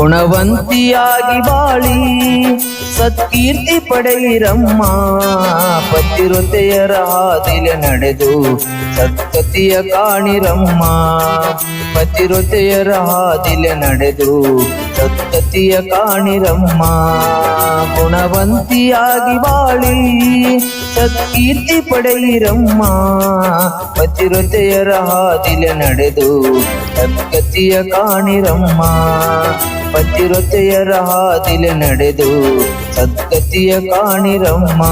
ಗುಣವಂತಿಯಾಗಿ ಬಾಳಿ, ಸತ್ಕೀರ್ತಿ ಪಡೆಯಿರಮ್ಮ. ಪತಿರೊತೆಯರ ಹಾದಿಲೆ ನಡೆದು ಸತ್ಕತಿಯ ಕಾಣಿರಮ್ಮ. ಪತಿರೊತೆಯರ ಹಾದಿಲೆ ನಡೆದು ಸತ್ಕತಿಯ ಕಾಣಿರಮ್ಮ. ಗುಣವಂತಿಯಾಗಿ ಬಾಳಿ, ಸತ್ಕೀರ್ತಿ ಪಡೆಯಿರಮ್ಮ. ಪತಿರೊತೆಯರ ಹಾದಿಲೆ ನಡೆದು ಸತ್ಕತಿಯ ಕಾಣಿರಮ್ಮ. ಪತಿರೊತೆಯರ ಹಾದಿಲೆ ನಡೆದು ಸದ್ಗತಿಯ ಕಾಣಿರಮ್ಮ.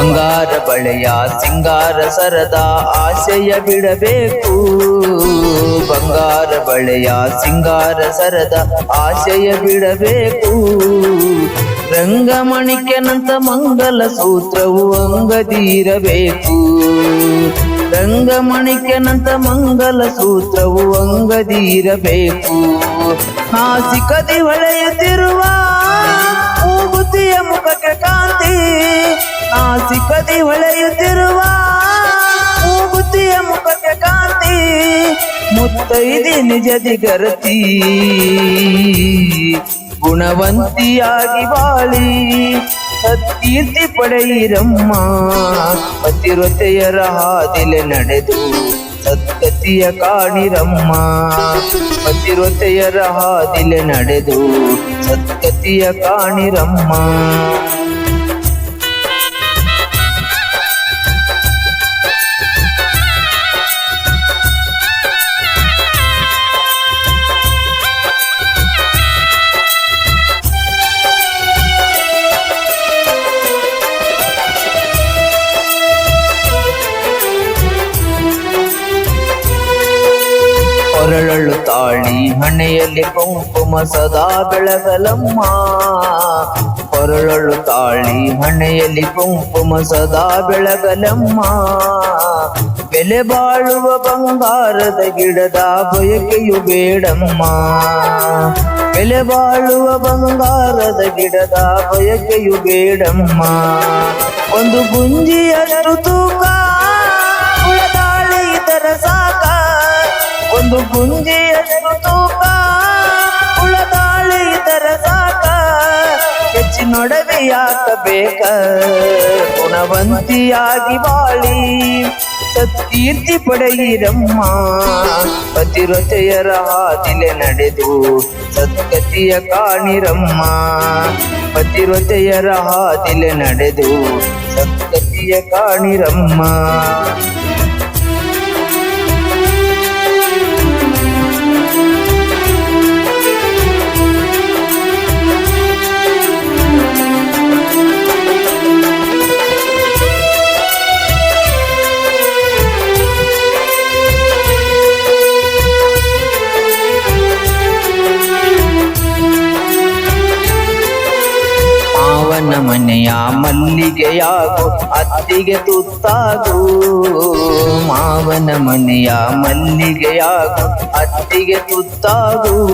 ಬಂಗಾರ ಬಳೆಯ ಸಿಂಗಾರ ಸರದ ಆಸೆಯ ಬಿಡಬೇಕು. ಬಂಗಾರ ಬಳೆಯ ಸಿಂಗಾರ ಸರದ ಆಸೆಯ ಬಿಡಬೇಕು. ರಂಗಮಣಿಕೆನಂತ ಮಂಗಲ ಸೂತ್ರವು ಅಂಗದಿರಬೇಕು. ರಂಗಮಣಿಕೆನಂತ ಮಂಗಲ ಸೂತ್ರವು ಅಂಗದಿರಬೇಕು. ನಾಸಿಕದಿ ಹೊಳೆಯುತ್ತಿರುವ ಹೊಳೆಯುತ್ತಿರುವ ಮೂಗುತಿಯ ಮುಖಕ್ಕೆ ಕಾಂತಿ ಮುತ್ತೈದಿ ನಿಜದಿ ಗರತಿ ಗುಣವಂತಿಯಾಗಿ ಬಾಳಿ. ಸತ್ಕೀರ್ತಿ ಪಡೆಯಿರಮ್ಮ. ಪತಿರೊತೆಯರ ಹಾದಿಲೆ ನಡೆದು ಸದ್ಗತಿಯ ಕಾಣಿರಮ್ಮ. ಪತಿರೊತೆಯರ ಹಾದಿಲೆ ನಡೆದು ಸದ್ಗತಿಯ ಕಾಣಿರಮ್ಮ. ಹಣೆಯಲ್ಲಿ ಕುಂಕುಮ ಸದಾ ಬೆಳಗಲಮ್ಮ. ಕೊರಳಳು ತಾಳಿ ಹಣೆಯಲ್ಲಿ ಕುಂಕುಮ ಸದಾ ಬೆಳಗಲಮ್ಮ. ಬೆಲೆ ಬಾಳುವ ಬಂಗಾರದ ಗಿಡದ ಬಯಕೆಯು ಬೇಡಮ್ಮ. ಬೆಲೆ ಬಾಳುವ ಬಂಗಾರದ ಗಿಡದ ಬಯಕೆಯು ಬೇಡಮ್ಮ. ಒಂದು ಗುಂಜಿಯ ತೂಕ ಉಳದಾಳಿ ಸಾಕ ಒಂದು ಗುಂಜಿಯಷ್ಟು ತೂಕ ಉಳದಾಳಿ ಇದರ ಸಾಕ ಹೆಚ್ಚಿನೊಡವೆ ಯಾಕಬೇಕ ಗುಣವಂತಿಯಾಗಿ ಬಾಳಿ, ಸತ್ಕೀರ್ತಿ ಪಡೆಯಿರಮ್ಮ. ಪತಿರೊತೆಯರ ಹಾದಿಲೆ ನಡೆದು ಸದ್ಗತಿಯ ಕಾಣಿರಮ್ಮ. ಪತಿರೊತೆಯರ ಹಾದಿಲೆ ನಡೆದು ಸದ್ಗತಿಯ ಕಾಣಿರಮ್ಮ. ಮನೆಯ ಮಲ್ಲಿಗೆಯಾಗು ಅತ್ತಿಗೆ ತುತ್ತಾಗು. ಮಾವನ ಮನೆಯ ಮಲ್ಲಿಗೆಯಾಗು ಅತ್ತಿಗೆ ತುತ್ತಾಗು.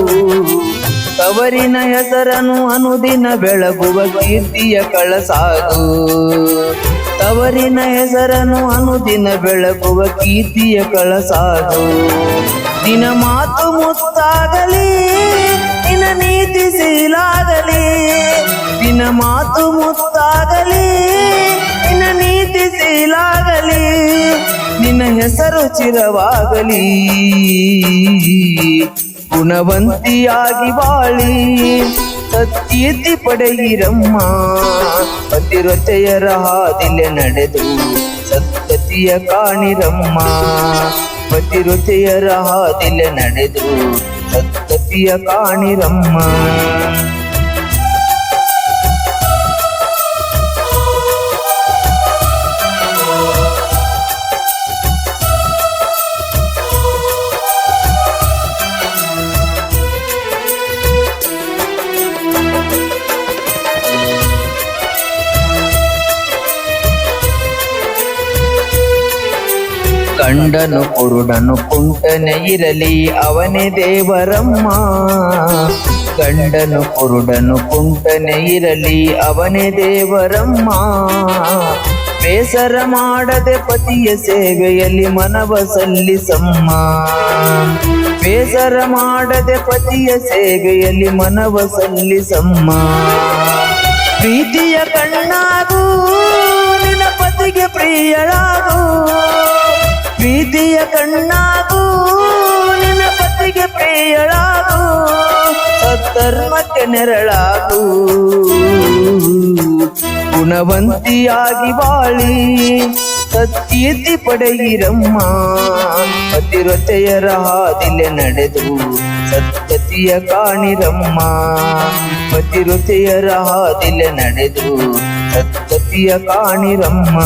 ತವರಿನ ಹೆಸರನು ಅನುದಿನ ಬೆಳಗುವ ಕೀರ್ತಿಯ ಕಳಸಾಗು. ತವರಿನ ಹೆಸರನು ಅನುದಿನ ಬೆಳಗುವ ಕೀರ್ತಿಯ ಕಳಸಾಗು. ದಿನ ಮಾತು ಮುತ್ತಾಗಲಿ. ನೀತಿ ಸೀಲಾಗಲಿ, ನಿನ್ನ ಮಾತು ಮುತ್ತಾಗಲಿ, ನಿನ್ನ ನೀತಿ ಸೀಲಾಗಲಿ, ನಿನ್ನ ಹೆಸರು ಚಿರವಾಗಲಿ. ಗುಣವಂತಿಯಾಗಿ ಬಾಳಿ ಸತ್ಕೀರ್ತಿ ಪಡೆಯಿರಮ್ಮ. ಪತಿರೊತೆಯರ ಹಾದಿಲೆ ನಡೆದು ಸತ್ಯತಿಯ ಕಾಣಿರಮ್ಮ. ಪತಿರೊತೆಯರ ಹಾದಿಲೆ ನಡೆದು ಸದ್ಗತಿಯ ಕಾಣಿರಮ್ಮ ಗಂಡನು ಕುರುಡನು ಕುಂಟನೆ ಇರಲಿ, ಅವನೇ ದೇವರಮ್ಮ. ಗಂಡನು ಕುರುಡನು ಕುಂಟನೆ ಇರಲಿ, ಅವನೇ ದೇವರಮ್ಮ. ಬೇಸರ ಮಾಡದೆ ಪತಿಯ ಸೇವೆಯಲ್ಲಿ ಮನವ ಸಲ್ಲಿಸಮ್ಮ. ಬೇಸರ ಮಾಡದೆ ಪತಿಯ ಸೇವೆಯಲ್ಲಿ ಮನವ ಸಲ್ಲಿಸಮ್ಮ. ಪ್ರೀತಿಯ ಕಣ್ಣಾಗೂ ನಿನ್ನ ಪತಿಗೆ ಪ್ರಿಯಳಾಗು. ಪ್ರೀತಿಯ ಕಣ್ಣಾಗೂ, ನಿನ್ನ ಪತಿಗೆ ಪ್ರಿಯಳಾಗು ಸತ್ತರ್ಮಕ್ಕೆ ನೆರಳಾಗು. ಗುಣವಂತಿಯಾಗಿ ಬಾಳಿ ಸತ್ಕೀರ್ತಿ ಪಡೆಯಿರಮ್ಮ. ಪತಿರತೆಯರ ಹಾದಿಲೆ ನಡೆದು ಸತ್ಯತಿಯ ಕಾಣಿರಮ್ಮ. ಪತಿರತೆಯರ ಹಾದಿಲೆ ನಡೆದು ಸತ್ಯತಿಯ ಕಾಣಿರಮ್ಮ.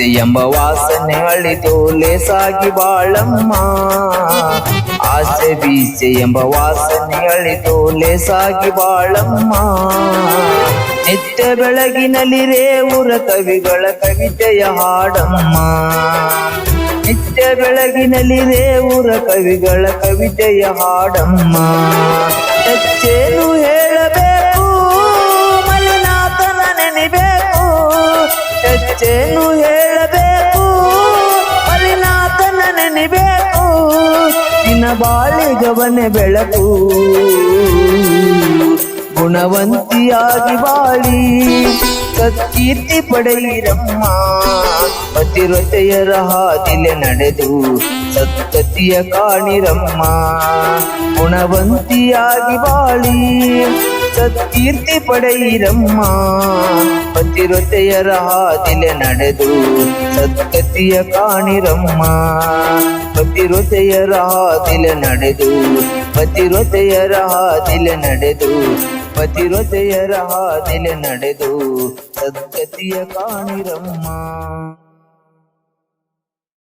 ಬೀಸೆ ಎಂಬ ವಾಸನೆ ಅಳಿದು ಲೇಸಾಗಿ ಬಾಳಮ್ಮ. ಆಸೆ ಬೀಸೆ ಎಂಬ ವಾಸನೆ ಅಳಿದು ಲೇಸಾಗಿ ಬಾಳಮ್ಮ. ನಿತ್ಯ ಬೆಳಗಿನಲ್ಲಿ ರೇವುರ ಕವಿಗಳ ಕವಿತೆಯ ಹಾಡಮ್ಮ. ನಿತ್ಯ ಬೆಳಗಿನಲ್ಲಿ ರೇವುರ ಕವಿಗಳ ಕವಿತೆಯ ಹಾಡಮ್ಮ. ಹೆಚ್ಚೇನು ಹೇಳಬೇಕು ಮಲಿನಾಥನ ನೆನಿಬೇಕು ಹೆಚ್ಚೇನು ಹೇಳಬೇಕು? ಮಲಿನಾಥನ ನೆನಿಬೇಕು ನಿನ್ನ ಬಾಳಿಗವನೆ ಬೆಳಕು. ಗುಣವಂತಿಯಾಗಿ ಬಾಳಿ. ಸತ್ಕೀರ್ತಿ ಪಡೆಯಿರಮ್ಮ. ಪತಿರತೆಯರ ಹಾದಿಲೆ ನಡೆದು ಸತ್ಕತಿಯ ಕಾಣಿರಮ್ಮ. ಗುಣವಂತಿಯಾಗಿ ಬಾಳಿ ಸತ್ಕೀರ್ತಿ ಪಡೆಯಿರಮ್ಮ. ಪತಿರತೆಯರ ಹಾದಿಲೆ ನಡೆದು ಸತ್ಕತಿಯ ಕಾಣಿರಮ್ಮ. ಪತಿರತೆಯರ ಹಾದಿಲೆ ನಡೆದು ಪತಿರತೆಯರ ಹಾದಿಲೆ ನಡೆದು ಪತಿರತೆಯರ ಹಾದಿಲೆ ನಡೆದು ಸದ್ಗತಿಯ ಕಾಣಿರಮ್ಮ.